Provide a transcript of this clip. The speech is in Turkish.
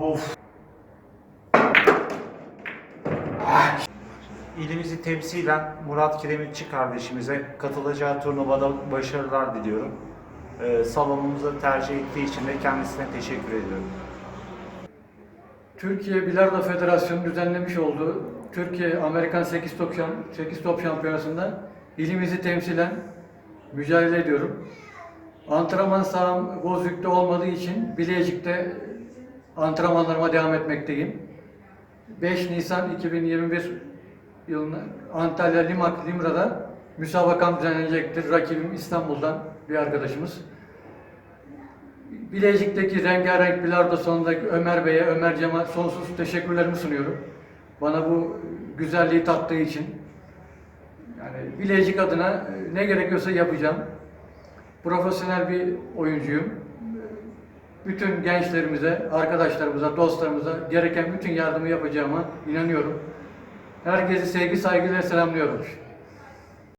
Of. Ah. İlimizi temsilen Murat Kiremitçi kardeşimize katılacağı turnuvada başarılar diliyorum. Ee, salonumuza tercih ettiği için de kendisine teşekkür ediyorum. Türkiye Bilardo Federasyonu düzenlemiş olduğu Türkiye Amerikan 8 Top, 8 top Şampiyonası'nda ilimizi temsilen mücadele ediyorum. Antrenman saham Bozüyük'te olmadığı için Bilecik'te antrenmanlarıma devam etmekteyim. 5 Nisan 2021 yılında Antalya Limak Limra'da müsabakam düzenlenecektir. Rakibim İstanbul'dan bir arkadaşımız. Bilecik'teki rengarenk bilardo salonundaki Ömer Bey'e, Ömer Cem'e sonsuz teşekkürlerimi sunuyorum. Bana bu güzelliği tattığı için. Yani Bilecik adına ne gerekiyorsa yapacağım. Profesyonel bir oyuncuyum. Bütün gençlerimize, arkadaşlarımıza, dostlarımıza gereken bütün yardımı yapacağıma inanıyorum. Herkesi sevgi saygıyla selamlıyorum.